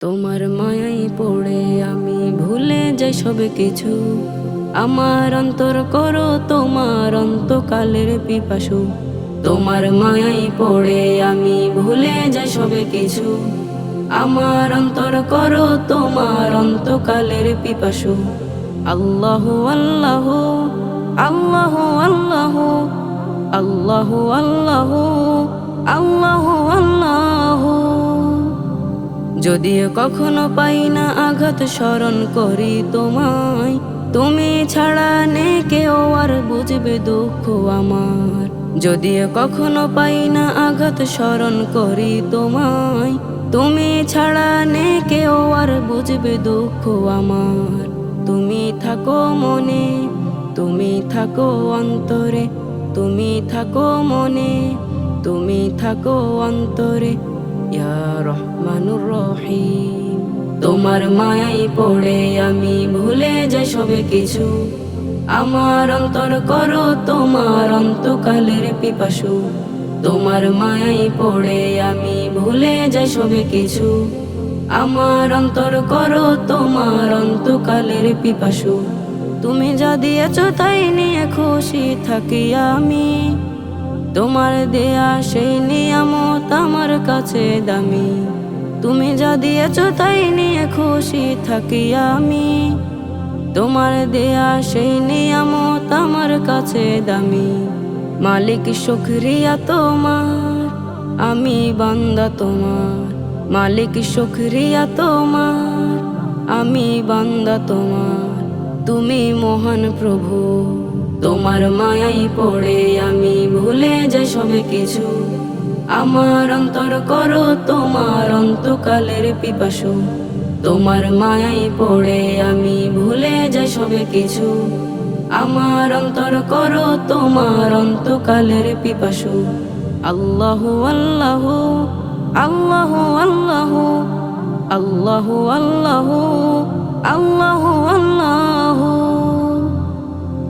তোমার মায়াই পড়ে আমি ভুলে যাই সব কিছু। আমার অন্তর করো তোমার অন্তকালের পিপাসু। তোমার মায়াই পড়ে আমি ভুলে যাই সব কিছু। আমার অন্তর করো তোমার অন্তকালের পিপাসু। আল্লাহ আল্লাহ আল্লাহ আল্লাহ আল্লাহ আল্লাহ আল্লাহ আল্লাহ। যদিও কখনো পাই না আঘাত স্মরণ করি তোমায়। তুমি ছাড়া নে কেউ আর বুঝবে দুঃখ আমার। যদিও কখনো পাই না আঘাত স্মরণ করি তোমায়। তুমি ছাড়া নে কেউ আর বুঝবে দুঃখ আমার। তুমি থাকো মনে, তুমি থাকো অন্তরে, তুমি থাকো মনে, তুমি থাকো অন্তরে। রহমানুর রহিম। তোমার মায়াই পড়ে আমি ভুলে যাই সবে কিছু। আমার অন্তর করো তোমার অন্তকালের পিপাসু। তোমার মায়াই পড়ে আমি ভুলে যাই সবে কিছু। আমার অন্তর করো তোমার অন্তকালের পিপাসু। তুমি যা দিয়েছ তাই নিয়ে খুশি থাকি আমি। তোমার দেয়া সেই নিয়ামত আমার কাছে দামি। তুমি যা দিয়েছ তাই নিয়ে খুশি থাকি আমি। তোমার দেয়া সেই নিয়ামত আমার কাছে দামি। মালিক শুক্রিয়া তোমার, আমি বান্দা তোমার। মালিক শুক্রিয়া তোমার, আমি বান্দা তোমার। তুমি মহান প্রভু। তোমার মায়াই পড়ে, আমি ভুলে যাই সবে কিছু। আমার অন্তর করো, তোমার অন্তকালের পিপাসু। তোমার মায়াই পড়ে, আমি ভুলে যাই সবে কিছু। আমার অন্তর করো, তোমার অন্তকালের পিপাসু। আল্লাহ আল্লাহ আল্লাহ আল্লাহ আল্লাহ আল্লাহ আল্লাহ আল্লাহ।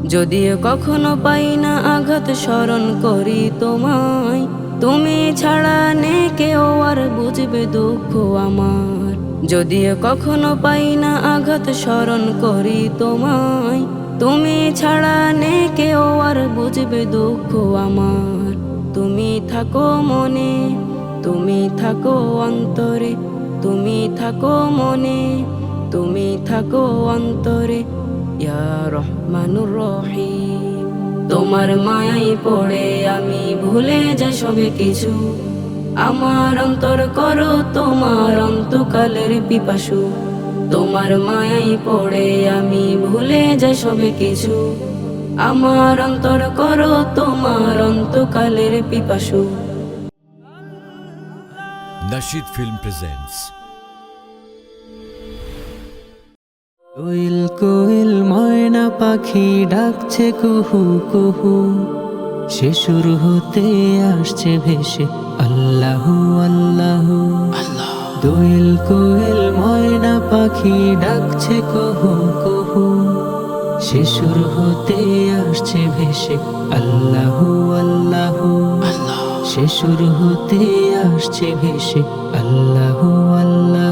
যদিও কখনো পাই না আঘাত স্মরণ করি তোমায়। তুমি ছাড়া নে কেউ আর বুঝবে দুঃখ আমার। যদিও কখনো পাই না আঘাত স্মরণ করি তোমায়। তুমি ছাড়া নে কেউ আর বুঝবে দুঃখ আমার। তুমি থাকো মনে, তুমি থাকো অন্তরে, তুমি থাকো মনে, তুমি থাকো অন্তরে। রহমানুর রহিম, তোমার মায়াই পড়ে আমি ভুলে যাই সবে কিছু। আমার অন্তর করো তোমার অন্তকালের পিপাসু, তোমার মায়াই পড়ে আমি ভুলে যাই সবে কিছু। আমার অন্তর করো তোমার অন্তকালের পিপাসু। Nashid Film presents কোয়েল কোয়েল ময়না পাখি ডাকছে কুহু কুহু। সে শুরু হতে আসছে ভেসে, আল্লাহু আল্লাহ। দোয়েল কোয়েল ময়না পাখি ডাকছে কুহু কুহু। সে শুরু হতে আসছে ভেসে, আল্লাহু আল্লাহ। সে শুরু হতে আসছে ভেসে, আল্লাহু আল্লাহু।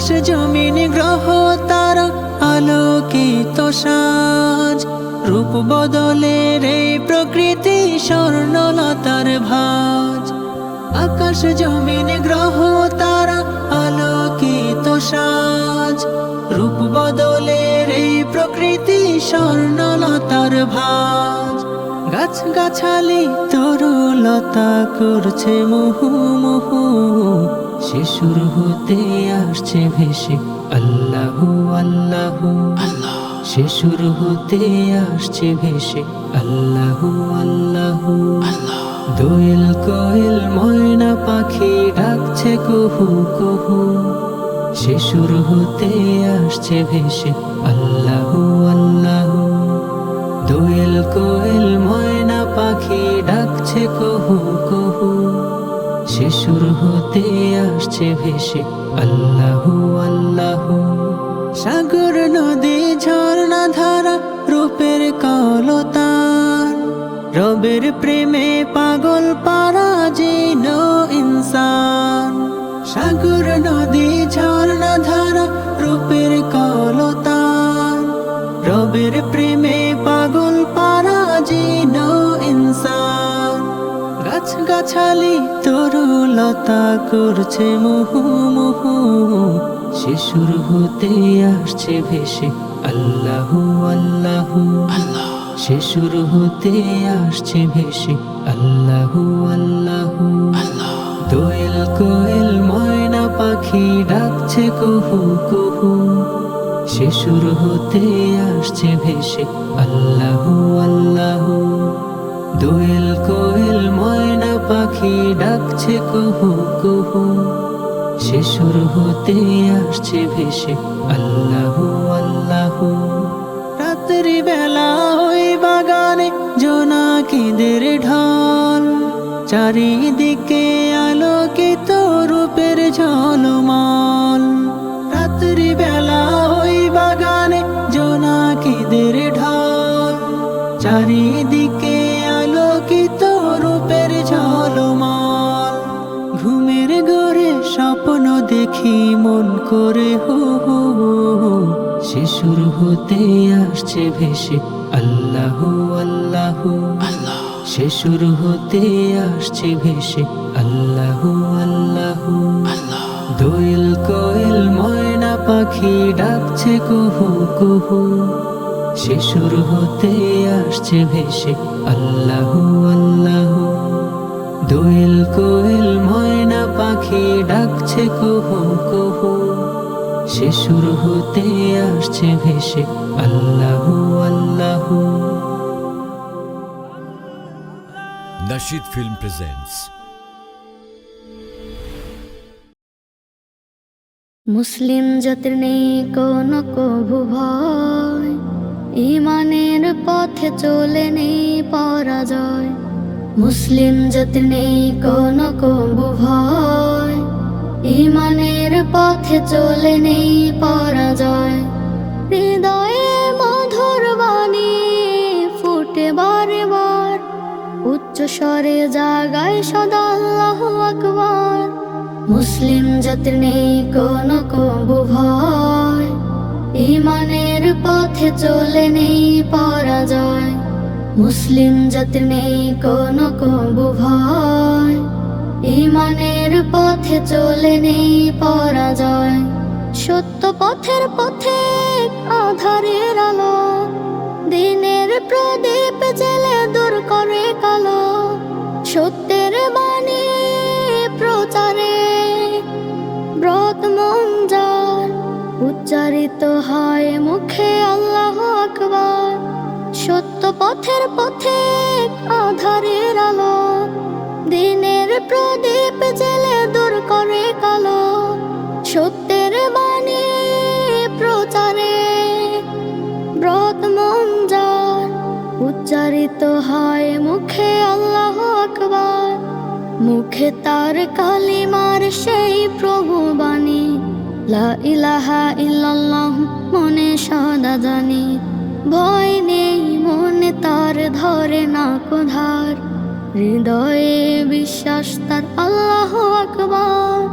আকাশ, জমিন, গ্রহ, তারা, আলোকিত সাজ। রূপ বদলের রে প্রকৃতি স্বর্ণলতার ভাজ। আকাশ, জমিন, গ্রহ, তারা, আলোকিত সাজ। রূপ বদলের রে প্রকৃতি স্বর্ণলতার ভাজ। গাছ গাছালি তরুলতা করছে মুহু মুহু সে শুরু হতে আসছে ভেসে। আল্লাহু আল্লাহু। সে শুরু হতে আসছে ভেসে। আল্লাহু আল্লাহু। দোয়েল কোয়েল, ময়না পাখি ডাকছে কুহু কুহু। সে শুরু হতে আসছে ভেসে। আল্লাহু আল্লাহু। দোয়েল কোয়েল, ময়না পাখি ডাকছে কুহু সে শুরু হতে আসছে ভেসে। আল্লাহু আল্লাহু। সাগর, নদী, ঝর্ণা, ধারা, রূপের কলতান। রবের প্রেমে পাগল তরুলতা করছে মুহু মুহু শিশুর হতে আসছে ভেসে। আল্লাহু আল্লাহু। আল্লাহ শিশুর হতে আসছে ভেসে। আল্লাহু আল্লাহু, আল্লাহ। দোয়েল কোয়েল, ময়না পাখি ডাকছে কুহু কুহু। শিশুর হতে আসছে ভেসে। আল্লাহু, আল্লাহ। দোয়েল কোয়েল, ময়না পাখি ডাকছে কুহু কুহু। শিশুর হতে আসছে ভেসে আল্লাহু আল্লাহু। রাত্রি বেলা ওই বাগানে জোনাকিদের ঢল। চারিদিকে স্বপ্ন দেখি মন করে, হু হু হু। শিশুর হতে আসছে ভেসে, আল্লাহ, আল্লাহু। আল্লাহ শিশুর হতে আসছে ভেসে, আল্লাহ, আল্লাহু। আল্লাহ দোয়েল কোয়েল, ময়না পাখি ডাকছে, কুহু কুহু। শিশুর হতে আসছে ভেসে, আল্লাহু ডাকছে কুহু কুহু শিশুর হতে আসছে ভেসে। আল্লাহ আল্লাহ। Nashid ফিল্ম presents মুসলিম জাতির নেই কোনো কভু ভয়। ইমানের পথে চলে নেই পরাজয়। মুসলিম জাতির নেই কোনো কভু ভয়। ইমানের পথে চলে নেই পরাজয়। হৃদয়ে মধুর বাণী ফুটে বারে বার। উচ্চ স্বরে জাগায় সদা আল্লাহ মুসলিম জাতির নেই কোনো কবু ভয়। ইমানের পথে চলে নেই পরাজয়। মুসলিম জাতির নেই কোনো কবু ভয়। ইমানের পথে চলে নেই পরাজয়। সত্য পথের পথে আধারের আলো। দিনের প্রদীপ জেলে দূর করে কালো। সত্যের বাণী প্রচারে। ব্রত মঞ্জার উচ্চারিত হয় মুখে আল্লাহ আকবার। সত্য পথের পথে আধারের আলো। দিনের প্রদীপ জেলে দূর করে কালো, সত্যের বাণী প্রচারে। ব্রত মঞ্জার উচ্চারিত হয় মুখে আল্লাহ আকবার, মুখে তার কালিমার সেই প্রভু বাণী। লা ইলাহা ইল্লাল্লাহ মনে সদা জানি, ভয় নেই মনে তার ধরে না কোধার হৃদয়ে বিশ্বাস তার আল্লাহ আকবার।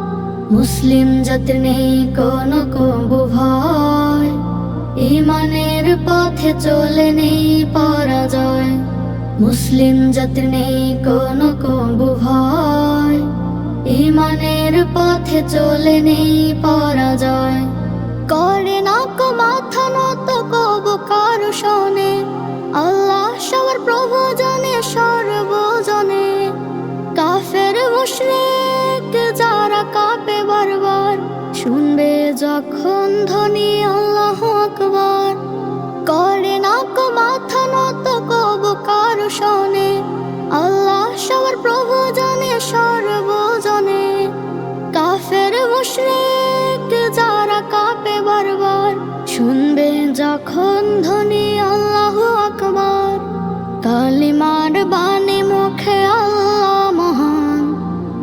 মুসলিম জাতির নেই কোনো কবু ভয়। ইমানের পথে চলে নেই পরাজয়। মুসলিম জাতির নেই কোনো কবু ভয়। ইমানের পথে চলে নেই পরাজয়। করে না কো মাথা নত কবু কারও শোনে। আল্লাহ সবার প্রভু জানে কাফের মুশরিক যারা কাঁপে বারবার শুনবে যখন ধ্বনি আল্লাহ আকবার।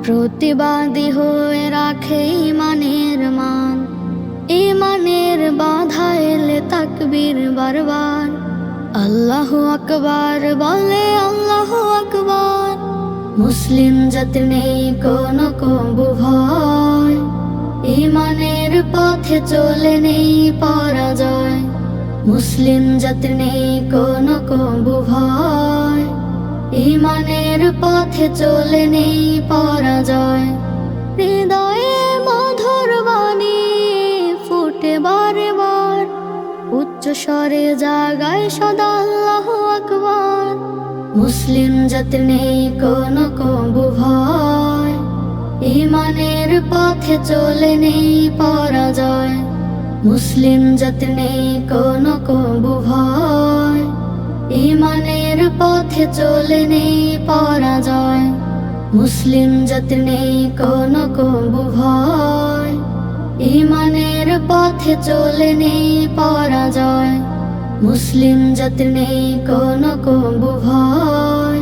প্রতিবাদী হয়ে রাখে ইমানের মান। ইমানের বাধা এলে তাকবীর বারবার। আল্লাহ আকবার, বলে আল্লাহ আকবার। মুসলিম জাতি নেই কোনো কবু ভয়। ইমানের পথে চলে নেই পরাজয়। মুসলিম জাতির নেই কোনো কবু ভয়। ইমানের পথে চলে নেই পরাজয়। হৃদয়ে মধুর বাণী ফুটে বারে বার। উচ্চ স্বরে জাগায় সদা আল্লাহ আকবার। মুসলিম জাতির নেই কোনো কবু ভয়। ইমানের পথে চলে নেই পরাজয়। মুসলিম জাতির নেই কোনো কবু ভয়। ইমানের পথে চলে নেই পরাজয়। মুসলিম জাতির নেই কোনো কবু ভয়। ইমানের পথে চলে নেই পরাজয়। মুসলিম জাতির নেই কোনো কবু ভয়।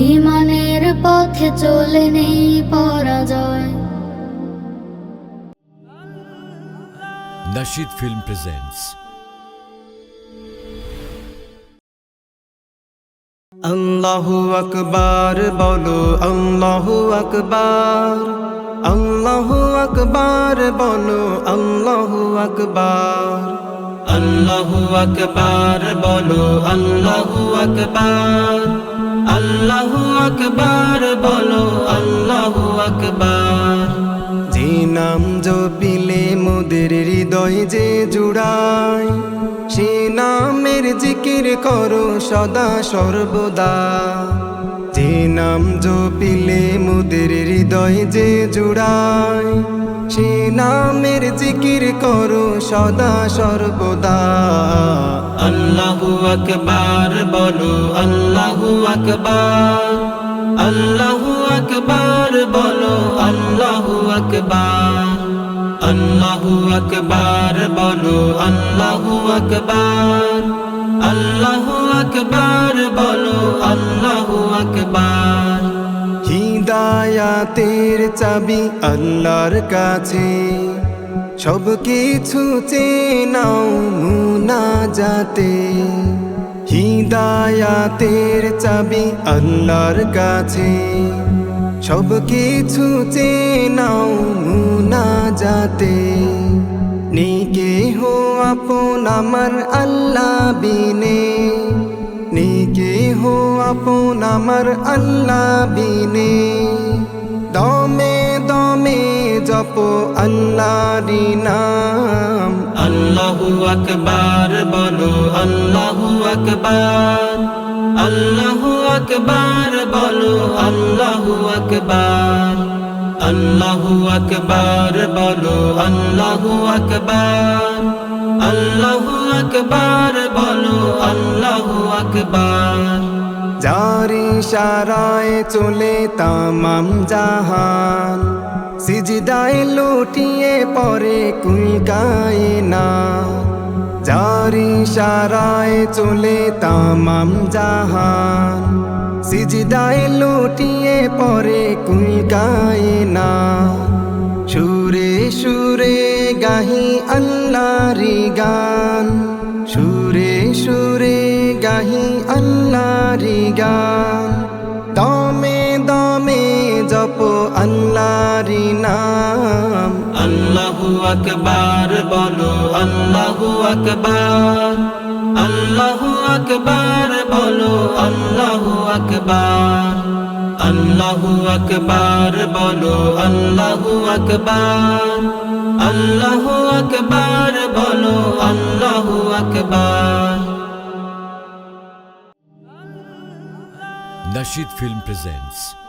ইমানের পথে চলে নেই পরাজয়। Nashid Film presents আল্লাহু আকবার, বলো আল্লাহু আকবার। আল্লাহু আকবার, বলো আল্লাহু আকবার। আল্লাহু আকবার, বলো আল্লাহু আকবার। আল্লাহু আকবার, বলো আল্লাহু আকবার। যে নাম জপিলে মোদের হৃদয় যে জুড়ায় জিকির করো সদা সর্বদা। যে নাম জপিলে মোদের হৃদয় যে জুড়ায়, সে নামের জিকির করো সদা সর্বদা। আল্লাহু আকবার বলো, আল্লাহু আকবার আল্লাহু আকবার বলো, আল্লাহু আকবার আল্লাহু আকবার বলো, আল্লাহু আকবার। আল্লাহু আকবার, বলো আল্লাহু আকবার। হিদায়াতের চাবি আল্লাহর কাছে। সব কিছু চেনাও মুনা যাতে হিদায়াতের চাবি আল্লাহর কাছে। সব কিছু চেনাও মুনা যাতে নিকে হো আপন আমার আল্লাহ বিনে। নিকে হো আপন আমার আল্লাহ বিনে। দমে দমে জপ আল্লাহরি নাম। আল্লাহু আকবার বলো, আল্লাহু আকবার। আল্লাহু আকবার বলো, আল্লাহু আকবার। আল্লাহু আকবার, বলো আল্লাহু আকবার আল্লাহু আকবার, বলো আল্লাহু আকবার। জারি সারায় চলে তামাম জাহান, সিজদায় লুটিয়ে পরে কুলকায় না জারি সারায় চলে তামাম জাহান। সিজদায় লুটিয়ে পরে কুলকায় না সুরে সুরে গাহি আল্লাহরি গান। সুরে সুরে গাহি আল্লাহরি গান। দমে দমে জপ আল্লাহরি নাম। আকবার, বলো আল্লাহু আকবার আল্লাহু আকবার, বলো আল্লাহু আকবার আল্লাহু আকবার, বলো আল্লাহু আকবার আল্লাহু আকবার, বলো আল্লাহু আকবার। Nashid Film presents